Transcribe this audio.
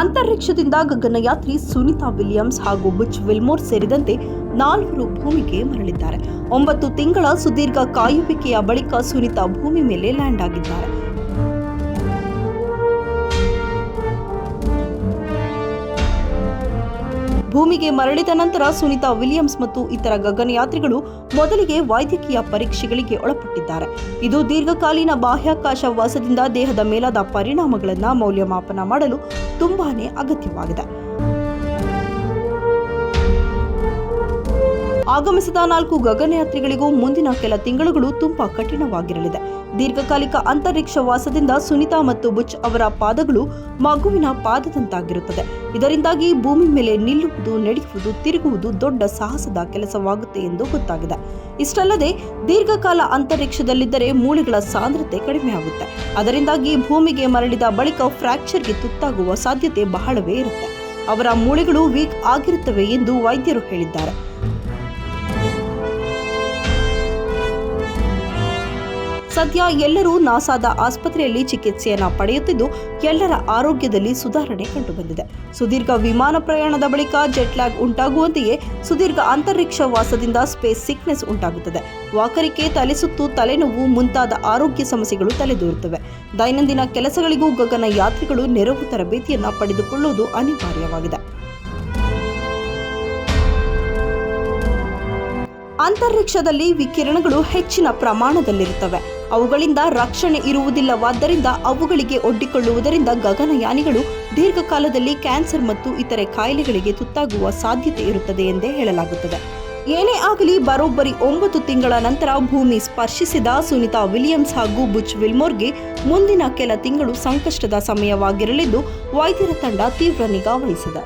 ಅಂತರಿಕ್ಷದಿಂದ ಗಗನಯಾತ್ರಿ Sunita Williams ಹಾಗೂ Butch Wilmore ಸೇರಿದಂತೆ ನಾಲ್ವರು ಭೂಮಿಗೆ ಮರಳಿದ್ದಾರೆ. ಒಂಬತ್ತು ತಿಂಗಳ ಸುದೀರ್ಘ ಕಾಯುವಿಕೆಯ ಬಳಿಕ ಸುನಿತಾ ಭೂಮಿ ಮೇಲೆ ಲ್ಯಾಂಡ್ ಆಗಿದ್ದಾರೆ. ಭೂಮಿಗೆ ಮರಳಿದ ನಂತರ ಸುನಿತಾ ವಿಲಿಯಮ್ಸ್ ಮತ್ತು ಇತರ ಗಗನಯಾತ್ರಿಗಳು ಮೊದಲಿಗೆ ವೈದ್ಯಕೀಯ ಪರೀಕ್ಷೆಗಳಿಗೆ ಒಳಪಟ್ಟಿದ್ದಾರೆ. ಇದು ದೀರ್ಘಕಾಲೀನ ಬಾಹ್ಯಾಕಾಶ ವಾಸದಿಂದ ದೇಹದ ಮೇಲಾದ ಪರಿಣಾಮಗಳನ್ನು ಮೌಲ್ಯಮಾಪನ ಮಾಡಲು ತುಂಬಾನೇ ಅಗತ್ಯವಾಗಿದೆ. ಆಗಮಿಸಿದ ನಾಲ್ಕು ಗಗನಯಾತ್ರಿಗಳಿಗೂ ಮುಂದಿನ ಕೆಲ ತಿಂಗಳುಗಳು ತುಂಬಾ ಕಠಿಣವಾಗಿರಲಿದೆ. ದೀರ್ಘಕಾಲಿಕ ಅಂತರಿಕ್ಷ ವಾಸದಿಂದ ಸುನಿತಾ ಮತ್ತು ಬುಚ್ ಅವರ ಪಾದಗಳು ಮಗುವಿನ ಪಾದದಂತಾಗಿರುತ್ತದೆ. ಇದರಿಂದಾಗಿ ಭೂಮಿ ಮೇಲೆ ನಿಲ್ಲುವುದು, ನಡೆಯುವುದು, ತಿರುಗುವುದು ದೊಡ್ಡ ಸಾಹಸದ ಕೆಲಸವಾಗುತ್ತೆ ಎಂದು ಗೊತ್ತಾಗಿದೆ. ಇಷ್ಟಲ್ಲದೆ, ದೀರ್ಘಕಾಲ ಅಂತರಿಕ್ಷದಲ್ಲಿದ್ದರೆ ಮೂಳೆಗಳ ಸಾಂದ್ರತೆ ಕಡಿಮೆಯಾಗುತ್ತೆ. ಅದರಿಂದಾಗಿ ಭೂಮಿಗೆ ಮರಳಿದ ಬಳಿಕ ಫ್ರಾಕ್ಚರ್ಗೆ ತುತ್ತಾಗುವ ಸಾಧ್ಯತೆ ಬಹಳವೇ ಇರುತ್ತೆ. ಅವರ ಮೂಳೆಗಳು ವೀಕ್ ಆಗಿರುತ್ತವೆ ಎಂದು ವೈದ್ಯರು ಹೇಳಿದ್ದಾರೆ. ಸದ್ಯ ಎಲ್ಲರೂ ನಾಸಾದ ಆಸ್ಪತ್ರೆಯಲ್ಲಿ ಚಿಕಿತ್ಸೆಯನ್ನು ಪಡೆಯುತ್ತಿದ್ದು, ಎಲ್ಲರ ಆರೋಗ್ಯದಲ್ಲಿ ಸುಧಾರಣೆ ಕಂಡುಬಂದಿದೆ. ಸುದೀರ್ಘ ವಿಮಾನ ಪ್ರಯಾಣದ ಬಳಿಕ ಜೆಟ್ಲ್ಯಾಗ್ ಉಂಟಾಗುವಂತೆಯೇ ಸುದೀರ್ಘ ಅಂತರಿಕ್ಷ ವಾಸದಿಂದ ಸ್ಪೇಸ್ ಸಿಕ್ನೆಸ್ ಉಂಟಾಗುತ್ತದೆ. ವಾಕರಿಕೆ, ತಲೆಸುತ್ತು, ತಲೆನೋವು ಮುಂತಾದ ಆರೋಗ್ಯ ಸಮಸ್ಯೆಗಳು ತಲೆದೋರುತ್ತವೆ. ದೈನಂದಿನ ಕೆಲಸಗಳಿಗೂ ಗಗನ ಯಾತ್ರಿಗಳು ನೆರವು ತರಬೇತಿಯನ್ನು ಪಡೆದುಕೊಳ್ಳುವುದು ಅನಿವಾರ್ಯವಾಗಿದೆ. ಅಂತರಿಕ್ಷದಲ್ಲಿ ವಿಕಿರಣಗಳು ಹೆಚ್ಚಿನ ಪ್ರಮಾಣದಲ್ಲಿರುತ್ತವೆ. ಅವುಗಳಿಂದ ರಕ್ಷಣೆ ಇರುವುದಿಲ್ಲವಾದ್ದರಿಂದ ಅವುಗಳಿಗೆ ಒಡ್ಡಿಕೊಳ್ಳುವುದರಿಂದ ಗಗನಯಾನಿಗಳು ದೀರ್ಘಕಾಲದಲ್ಲಿ ಕ್ಯಾನ್ಸರ್ ಮತ್ತು ಇತರೆ ಕಾಯಿಲೆಗಳಿಗೆ ತುತ್ತಾಗುವ ಸಾಧ್ಯತೆ ಇರುತ್ತದೆ ಎಂದೇ ಹೇಳಲಾಗುತ್ತದೆ. ಏನೇ ಆಗಲಿ, ಬರೋಬ್ಬರಿ ಒಂಬತ್ತು ತಿಂಗಳ ನಂತರ ಭೂಮಿ ಸ್ಪರ್ಶಿಸಿದ ಸುನಿತಾ ವಿಲಿಯಮ್ಸ್ ಹಾಗೂ ಬುಚ್ ವಿಲ್ಮೋರ್ಗೆ ಮುಂದಿನ ಕೆಲ ತಿಂಗಳು ಸಂಕಷ್ಟದ ಸಮಯವಾಗಿರಲಿದ್ದು ವೈದ್ಯರ ತಂಡ ತೀವ್ರ ನಿಗಾ ವಹಿಸಿದೆ.